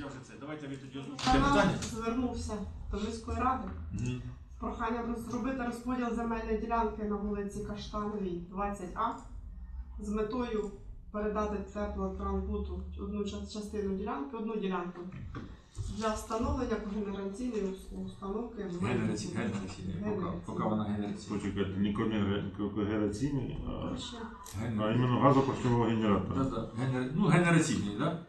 я вже це. Давайте ви тоді озвучите звернувся до міської ради Мгм. з проханням зробити розподіл земельної ділянки на вулиці Каштановій, 20А, з метою передати теплотранбуту одну ча- частину ділянки, одну ділянку для встановлення когенераційної ус- установки. в генераційний. Поки- Поки вона генераційна. Почекайте, не когенераційний, а, Коротше, а Генер- іменно газопоршневого генератора. Да-да. Генер- Ну, генераційний, так?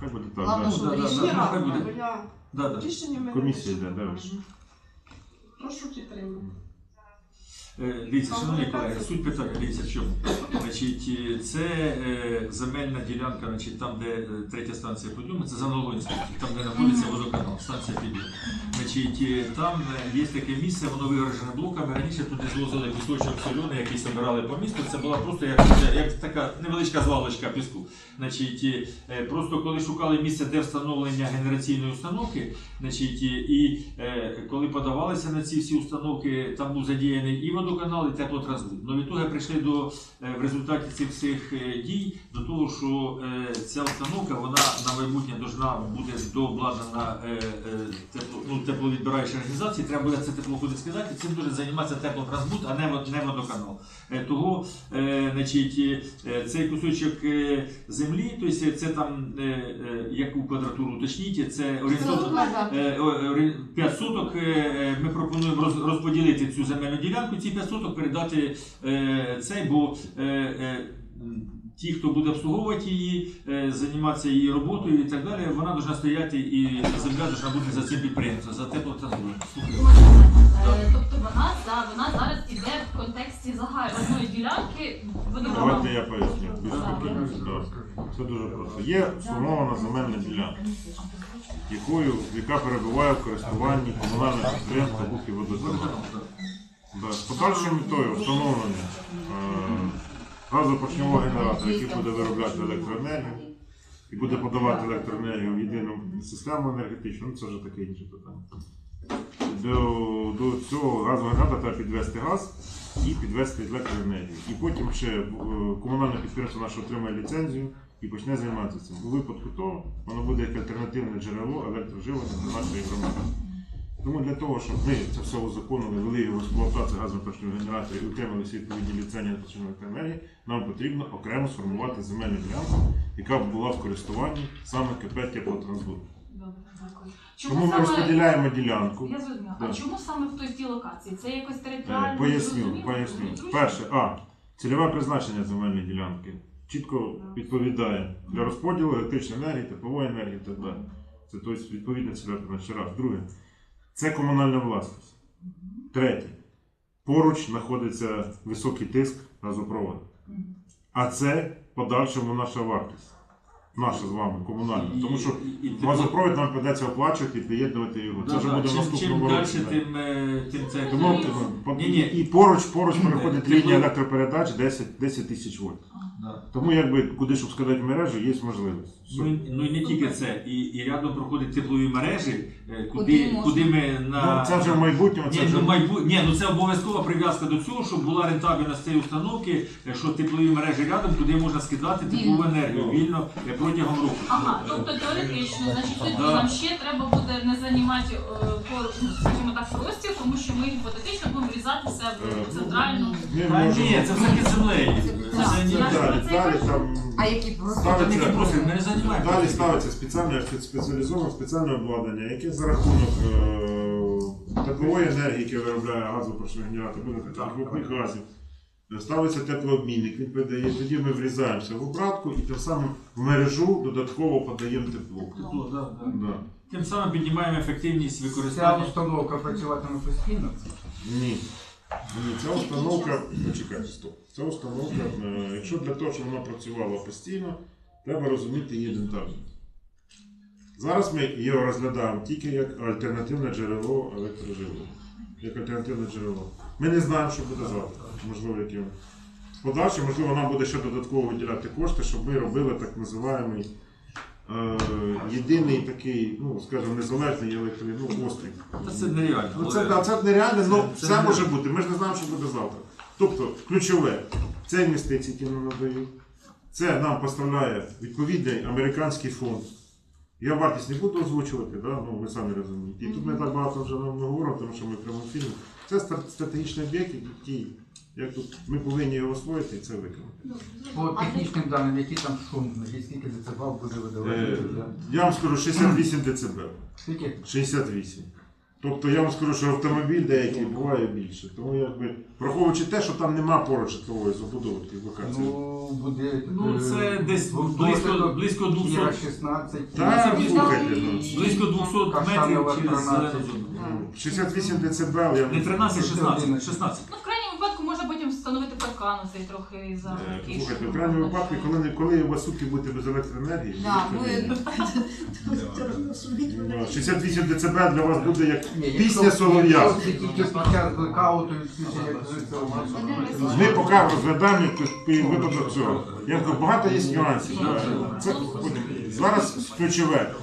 Хай буде так, Ладно, да. що Да, да, рішення да, Ні, хай буде. бо я Да, да. рішення ми не Комісія йде, да, ви ж? Прошу підтримати. Е, Дивіться, шановні колеги, суть питання, дивіться, в чому. Значить, е, це е, земельна ділянка, значить, там, де третя станція підйому, це за Новинською, там, де знаходиться водоканал, станція підйому. Значить, там є таке місце, воно вигорожене блоками. Раніше туди звозили пісочок соляний, який збирали по місту. Це була просто як, як така невеличка звалочка піску. Значить, просто коли шукали місце, де встановлення генераційної установки, значить, і коли подавалися на ці всі установки, там був задіяний і водоканал, і теплотрансбут. Но від того прийшли до е, в результаті цих всіх е, дій до того, що е, ця установка вона на майбутнє должна буде дообладнана тепло, ну, тепловідбираюча організації. Треба буде це тепло кудись сказати. Цим дуже займатися теплотрансбут, а не, вод- не водоканал. Того, значить, цей кусочок землі, тобто це там, яку квадратуру уточніть, це орієнтовно. Е, о, е, 5 соток ми пропонуємо розподілити цю земельну ділянку, ці 5 соток передати е, цей, бо е, е, ті, хто буде обслуговувати її, е, займатися її роботою і так далі, вона повинна стояти і земля повинна бути за цим підприємством, за теплотранспортом. Е, Тобто вона за вона зараз іде в контексті загальної ділянки Давайте я поясню. Без спокійності, да. Це дуже просто. Є сформована земельна ділянка, якою, яка перебуває в користуванні комунального підприємства «Бух і водоканал». Да. З подальшою метою встановлення е, генератора, який буде виробляти електроенергію і буде подавати електроенергію в єдину систему енергетичну, ну це вже таке інше питання. До, до цього газового генератора треба підвести газ і підвести електроенергію. І потім ще е, комунальне підприємство наше отримає ліцензію і почне займатися цим. У випадку того, воно буде як альтернативне джерело електроживлення для нашої громади. Тому для того, щоб ми це все узаконили, вели його в експлуатацію газопоршневого генератора і отримали всі відповідні ліцензії на постачання електроенергії, нам потрібно окремо сформувати земельну ділянку, яка б була в користуванні саме КП теплотрансбут. Добре, дякую. Тому Чому ми саме розподіляємо ділянку. я зрозуміла. Да. А чому саме в той тій локації? Це якось Е, територіально Поясню, зрозуміло? поясню. Зручно? Перше, а цільове призначення земельної ділянки чітко відповідає для розподілу електричної енергії, теплової енергії і так далі. Це тобто відповідне цільове призначення. Раз. Друге, це комунальна власність. Третє. Поруч знаходиться високий тиск газопроводу. А це подальшому наша вартість. Наша з вами комунальна. І- Тому що і- і- газопровід нам придеться оплачувати і приєднувати його. Це Да, вже да. буде чим, чим наступному далі, році. тим, е, тим це. Тому Ні, ні, ні. і поруч поруч переходить Тепло- лінія електропередач 10, 10 тисяч вольт. Да. Тому якби куди щоб складати мережу, є можливість. Ну, ну і не тільки це, і, і рядом проходять теплові мережі, е, Куди куди, можна? куди ми на Ну, це вже в майбутньому, це Ні, вже ну, майбу... Ні, ну це обов'язкова прив'язка до цього, щоб була рентабельність цієї установки, е, що теплові мережі рядом, куди можна скидати теплову Вільно. енергію вільно е, протягом року. Ага, тобто теоретично, значить тоді Да. нам ще треба буде не займати е, ну, скажімо так, простір, тому що ми гіпотетично будемо врізати все в центральну. ми Та можемо ні, це все під землею. Так, Це ні. ж далі, далі там А які ставиться, ми не займаємося. далі ставиться спеціальне спеціалізоване спеціальне обладнання, яке за рахунок е, теплової енергії, яке виробляє газопоршневий генератор, буде таких газів. е, Ставиться теплообмінник, він передає, тоді ми врізаємося в обратку і тим самим в мережу додатково подаємо тепло. Тепло, да, да. Да. Тим самим піднімаємо ефективність Ця використання. установка працюватиме постійно. Ні. Ні, ця установка, почекайте, стоп. Ця установка, е, якщо для того, щоб вона працювала постійно, треба розуміти її детально. Зараз ми його розглядаємо тільки як альтернативне джерело електроживлення. Як альтернативне джерело. Ми не знаємо, що буде завтра. Можливо, яким. В подальшому, можливо, нам буде ще додатково виділяти кошти, щоб ми робили так називаємий е, єдиний такий, ну, скажімо, незалежний електро, ну, острів. Та це нереально. Ну, це, це нереально, але Це- це все може бути. Ми ж не знаємо, що буде завтра. Тобто, ключове, це інвестиції, які нам надають. Це нам поставляє відповідний американський фонд, Я вартість не буду озвучувати, да? ну, ви самі розумієте. І тут ми так багато вже нам не говоримо, тому що ми прямо в фільмі. Це стратегічний об'єкт, який, як тут, ми повинні його освоїти і це виконати. По технічним даним, які там шум, скільки децибел буде Е, видавати? я вам скажу 68 дБ. Скільки? 68. Тобто я вам скажу, що автомобіль деякий буває більше. Тому якби, враховуючи те, що там нема поруч житлової забудови, таких локацій. Ну, буде... Ну, е, це десь близько, близько 200, Кіра 16. Так, це слухайте, ну. близько 200 Каштанова метрів через 13. зелену зону. Ну, 68 дБ, я Не 13, 16, 16. Ну, в крайньому випадку можна потім встановити цей трохи за Е, Слухайте, в крайньому випадку, коли, не- коли у вас сутки будете без електроенергії, Да, ви мені, ну, 68 дБ для вас буде як пісня солов'я. Тільки як Ми поки розглядаємо випадок цього. Я кажу, багато є нюансів. да. Це зараз ключове.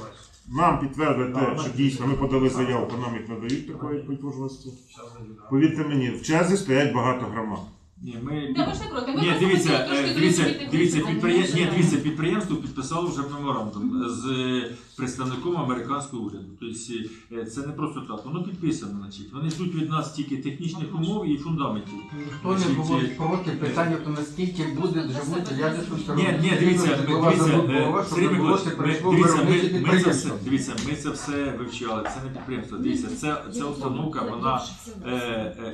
Нам підтвердить те, що дійсно ми подали заяву, то нам їх надають такої потужності. Повірте мені, в черзі стоять багато громад. Ні, ми... Да, ви ж не проти. Ми Ні, просто дивіться, хотіли трошки е, дивіться, зрозуміти дивіться, тому що- дивіться, підприємство підписало вже меморандум з е, представником американського уряду. Тобто е, це не просто так, воно підписано, значить. Вони ждуть від нас тільки технічних умов і фундаментів. Ніхто не було проти питання, то наскільки буде живути ядерну Ні, ні, дивіться, ми, дивіться, ми, дивіться, ми, ми, це все, дивіться, ми це все вивчали, це не підприємство. Дивіться, це, це установка, вона е,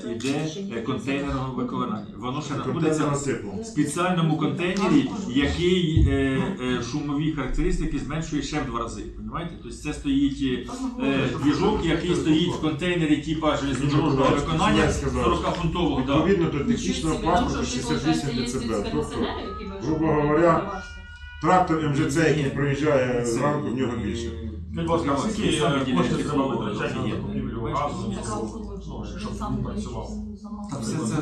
е, е, контейнерного виконання. Воно ще знаходиться в типу. спеціальному контейнері, який е, е, шумові характеристики зменшує ще в два рази. Понимаєте? Тобто це стоїть е, двіжок, який стоїть в контейнері типа железнодорожного виконання 40-фунтового. Да. Відповідно до технічного паспорту ну, 68 дБ. Тобто грубо говоря, трактор МЖЦ, який проїжджає зранку, в нього більше. Будь ласка, скільки е, коштів треба витрачати на купівлю газу, Така щоб він працював? Та все це.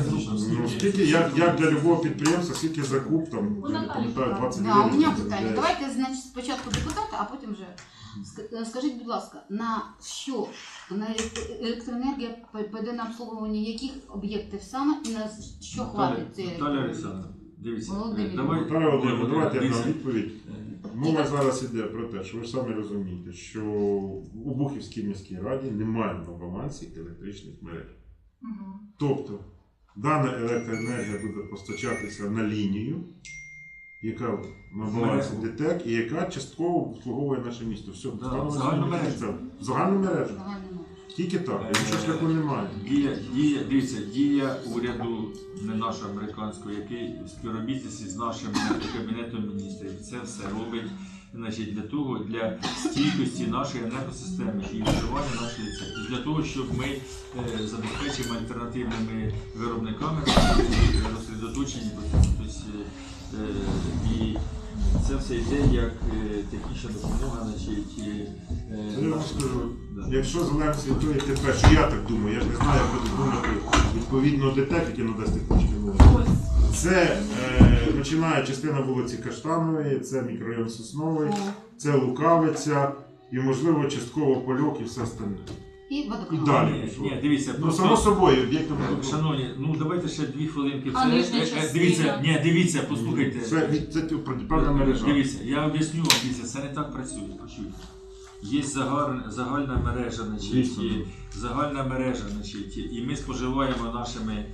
Ну, скільки, як, як для любого підприємства, скільки закуп, там, я не пам'ятаю, 20 Да, у гривень. мене питання. Давайте, значить, спочатку депутати, а потім вже. Ск- е, Скажіть, будь ласка, на що на елект- електроенергія п- піде на обслуговування яких об'єктів саме і на що хватить цієї Наталя електроенергії? Олександровна, дивіться, Володимир. е, давай. Наталя Володимирівна, давайте я Дивіться. дам відповідь. Мова зараз іде про те, що ви ж самі розумієте, що у Бухівській міській раді немає на балансі електричних мереж. Мгм. Тобто дана електроенергія буде постачатися на лінію, яка на балансі ДТЕК і яка частково обслуговує наше місто. Все, Да, в загальну мережу. В загальну мережу. Тільки так, іншого шляху немає. Дія, дія, дивіться, дія уряду, не нашого американського, який в співробітництві з нашим кабінетом міністрів це все робить значить, для того, для стійкості нашої енергосистеми і виживання нашої це. Для того, щоб ми е, забезпечимо альтернативними виробниками розсередоточені тобто, е, і це все йде як е, технічна допомога, значить, і, е, Я вам скажу, Да. якщо залежить від того, яке перше, я так думаю, я ж не знаю, як буде думати відповідно ДТЕК, який надасть технічні умови. Це е, починає частина вулиці Каштанової, це мікрорайон Сосновий, це Лукавиця і, можливо, частково Польок і все остальне. І водоканал. далі. Ні, ні, дивіться, Ну, просто- само собою, об'єктом Е, Шановні, ну давайте ще дві хвилинки. А Це, нижня е, е, частина? дивіться, ні, дивіться, послухайте. Це, від- це певна мережа. Дивіться, я об'ясню вам, дивіться, це не так працює, почуйте. Є загальна, загальна мережа, значить, Звісно. і загальна мережа, значить, і ми споживаємо нашими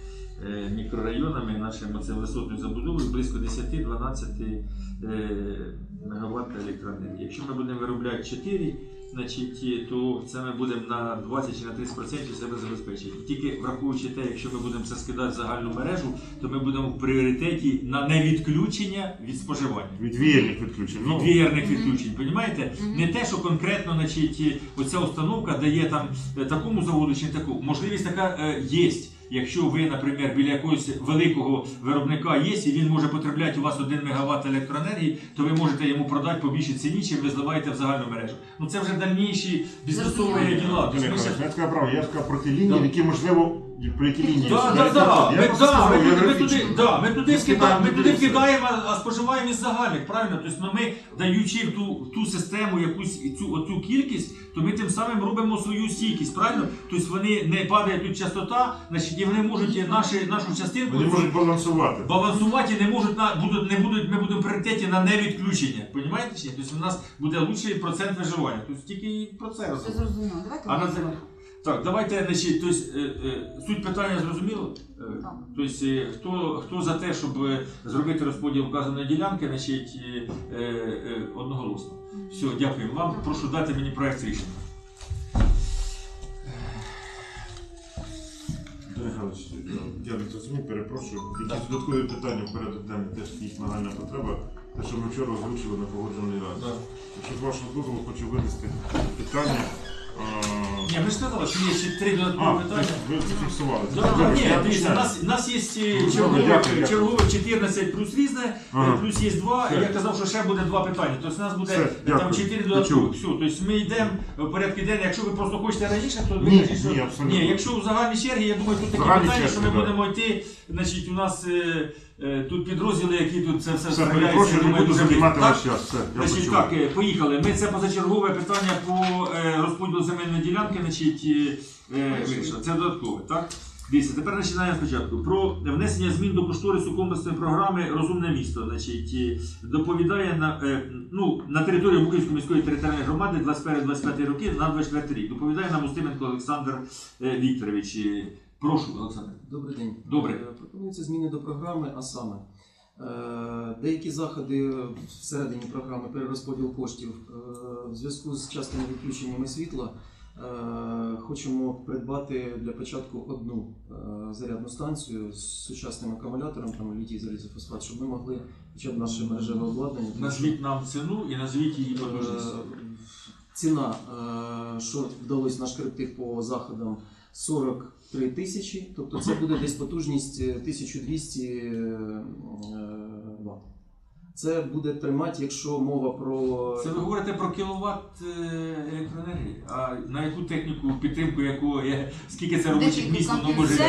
е, мікрорайонами, нашими це висотною забудовою близько 10-12 е, МВт електроенергії. Якщо ми будемо виробляти 4, значить, то це ми будемо на 20 чи на 30% себе забезпечити. Тільки враховуючи те, якщо ми будемо це скидати в загальну мережу, то ми будемо в пріоритеті на невідключення від споживання. Від віяльних відключень. Ну, Відвіярних Мгм. відключень, понімаєте? Не те, що конкретно значить, оця установка дає там е, такому заводу чи не таку. Можливість така е, є. Якщо ви, наприклад, біля якогось великого виробника є, і він може потребляти у вас 1 МВт електроенергії, то ви можете йому продати по більшій ціні, чим ви зливаєте в загальну мережу. Ну це вже дальніші бізнесові діла. Тобто ми ще- я сказав правду, я сказав про ті лінії, які, можливо, і по якій лінії? Да, да, да. я Ми, просто да, сказав ми, туди- ми географічно. туди, да, ми туди вкидаємо, ми скидаємо туди туди вкидаємо, а- споживаємо із загальних, правильно? Тобто ну, ми, даючи в ту, в ту систему якусь і цю оцю кількість, то ми тим самим робимо свою стійкість, правильно? Тобто вони не падає тут частота, значить, і вони можуть і наші, нашу частинку Вони можуть балансувати. балансувати і не можуть на будуть, не будуть, ми будемо в пріоритеті на невідключення. Понімаєте чи ні? Тобто у нас буде лучший процент виживання. Тобто тільки про це Все розуміємо. зрозуміло. Давайте А на голосуємо. Так, давайте, значить, тобто, е, е, суть питання зрозуміло? Е, Так. Тобто, е, хто, хто за те, щоб е, зробити розподіл вказаної ділянки, значить, е, е, е, одноголосно. Все, дякую вам. Прошу дати мені проект рішення. Михайлович, я не зрозумів, перепрошую. Якісь додаткові питання в порядок денний, теж їх нагальна потреба. Те, що ми вчора озвучили на погоджений раз. Якщо з вашого дозволу хочу винести питання. А, Ні, ми ж сказали, є ще три додаткові питання. ви зафіксували. це. Да, Добре, ні, я дивіться, у нас, у нас є е, чергове, дякую, дякую. чергове 14 плюс різне, е, плюс є два, Все. і я казав, що ще буде два питання. Тобто у нас буде Все, е, там дякую. 4 Почув. додаткових. Все, тобто ми йдемо в порядку денний. Якщо ви просто хочете раніше, то ви Ні, кажіть, що ні, абсолютно. ні, якщо в загальній чергі, я думаю, тут такі Загальні питання, що ми да. будемо йти. Значить, у нас е, тут підрозділи, які тут це все Все, перепрошую, не буду займати ваш час. Все, я Значить, почув. так, е, поїхали. Ми це позачергове питання по е, розподілу земельної ділянки, значить, е, е, вирішили. Це додаткове, так? Дивіться, тепер починаємо спочатку. Про внесення змін до кошторису комплексної програми Розумне місто. Значить, е, доповідає на, е, ну, на території Буківської міської територіальної громади 21-25 роки на 24 рік. Доповідає нам Устименко Олександр е, Вікторович. Е, Прошу, Олександр. Добрий день. Добре. Е, Пропонуються зміни до програми, а саме е, деякі заходи всередині програми перерозподіл коштів е, в зв'язку з частими відключеннями світла. Хочемо придбати для початку одну зарядну станцію з сучасним акумулятором, там літій залізофосфат, щоб ми могли хоча б наше мережеве обладнання. Назвіть нам ціну і назвіть її потужність. Ціна, що вдалося нашкребти по заходам, 43 тисячі, тобто це буде десь потужність е, 1200 е, Вт. Це буде тримати, якщо мова про Це ви говорите про кіловат е, електроенергії. А на яку техніку, підтримку якої, скільки це робочих місць воно може.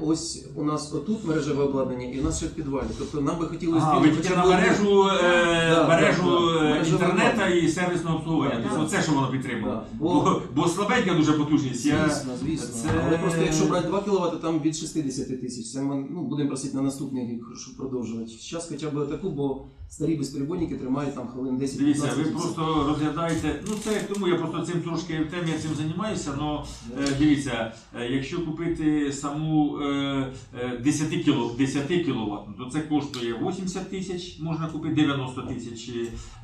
ось у нас отут мережеве обладнання, і у нас ще в підвалі. Тобто нам би хотілося А, ви тільки на мережу, е, Да, мережу да, да. е, Мережеве інтернету і сервісного обслуговування. Да, Тобто да. оце, що воно підтримує. Да, Бо, бо- бо слабенька дуже потужність. Я... Звісно, звісно. це- Але просто якщо брати 2 кВт, там від 60 тисяч. Це ми ну, будемо просити на наступний рік, щоб продовжувати. Зараз хоча б таку, бо старі безперебойники тримають там хвилин 10 Дивіться, ви 15. просто розглядаєте. Ну це тому я просто цим трошки в темі я цим займаюся. Но е, дивіться, е, якщо купити саму е, е, 10 кіло 10 кВт, то це коштує 80 тисяч, можна купити 90 тисяч.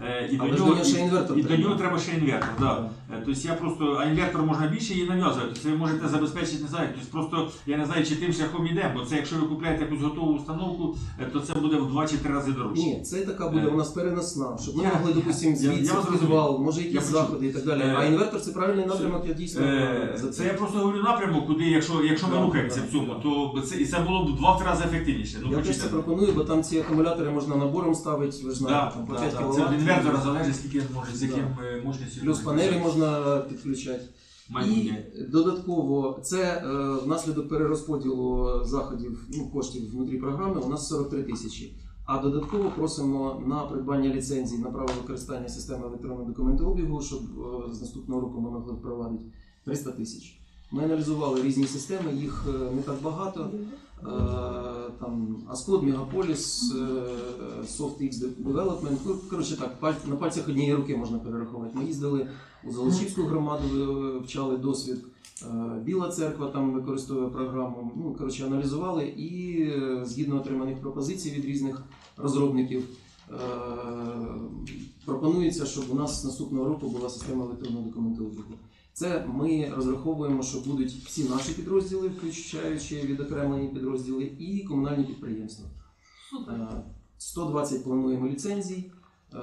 е, І Але до ж нього до нього ще інвертор і до треба. нього треба ще інвертор. Да. Е, Тобто я просто, а інвертор можна більше її нав'язувати. Це ви можете забезпечити, не знаю. Тобто просто я не знаю, чи тим шляхом йдемо, бо це якщо ви купляєте якусь готову установку, е, то це буде в 2 чи 3 рази дорожче. Ні, це така буде Е, у нас переносна, щоб ми я- могли, допустимо, я- я звідси вас розумію. може Я якісь почув. заходи і так далі. Е, А інвертор це правильний напрямок, я дійсно Е, за Це я просто говорю напрямок, куди, якщо, якщо ми Да, рухаємося да, в цьому, да. то це, і це було б в два рази ефективніше. Ну, Я теж це пропоную, бо там ці акумулятори можна набором ставити, ви ж знаєте, там по да, 5 да. кВт. Це від інвертора залежить, скільки може, з яким е, мощністю. Плюс панелі можна підключати. І Майбутнє. додатково це е, внаслідок перерозподілу заходів ну, коштів внутрі програми у нас 43 тисячі. А додатково просимо на придбання ліцензій на право використання системи електронного документообігу, щоб е, з наступного року ми могли впровадити 300 тисяч. Ми аналізували різні системи, їх е, не так багато. Е, Там Megapolis, е, SoftX Development. Ну, Коротше так, на пальцях однієї руки можна перерахувати. Ми їздили у Золочівську громаду, е, вчали досвід. Е, Біла церква там використовує програму. Ну, коротше, аналізували і згідно отриманих пропозицій від різних розробників. Пропонується, щоб у нас наступного року була система електронного документообігу. Це ми розраховуємо, що будуть всі наші підрозділи, включаючи відокремлені підрозділи, і комунальні підприємства. Супер. Е, 120 плануємо ліцензій. е,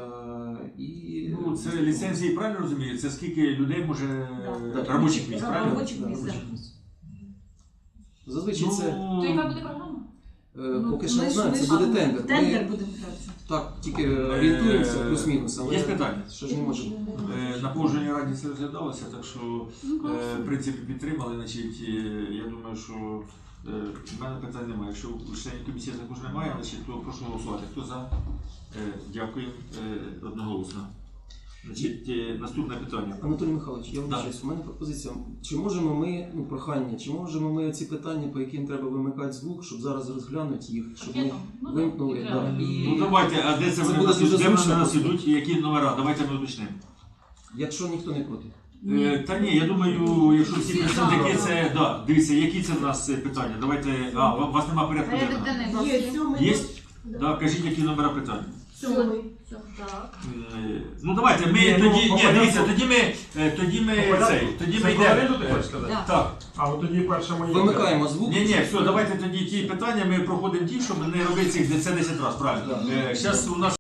І Ну, це ліцензії, правильно розумію? Це скільки людей може Да. е, робочих місць, правильно? робочих місць, да. Зазвичай це То яка буде програма? е, Ну, поки що не знаю, це буде тендер. Тендер брати. Так, тільки орієнтуємося, Е, плюс-мінус, але Є питання? що ж не може. Е, На погодженій раді це розглядалося, так що Ну, е, в принципі підтримали. Значить, е, я думаю, що е, в мене питань немає. Якщо у членів комісії також немає, значить, то прошу голосувати. Хто за? Е, Дякую е, одноголосно. Значить, е, наступне питання. Анатолій Михайлович, я вибачаюсь, у мене пропозиція. Чи можемо ми, ну прохання, чи можемо ми ці питання, по яким треба вимикати звук, щоб зараз розглянути їх, щоб ми. Ну, так, вимкнули, да, і Ну давайте, а де це Це вони буде нас, дуже де вони зручно нас ідуть і які номера? Давайте ми уточнимо. якщо ніхто не проти. Е, Та ні, я думаю, якщо всі Всі представники, за. це да, дивіться, які це в нас е, питання. Давайте. А, у вас немає порядку денного. Є є? Є? Да, кажіть, які номера питань. Сьомий. Так. Е, Ну давайте, ми Ні, ну, тоді. по Ні, порядку. дивіться, тоді ми е, тоді ми порядку. цей, тоді ми йдемо. Да. Так, А от тоді перше моє. Вимикаємо звук. ні, ні, все, давайте тоді ті питання ми проходимо ті, щоб не робити цих це 10 разів, правильно. Зараз у нас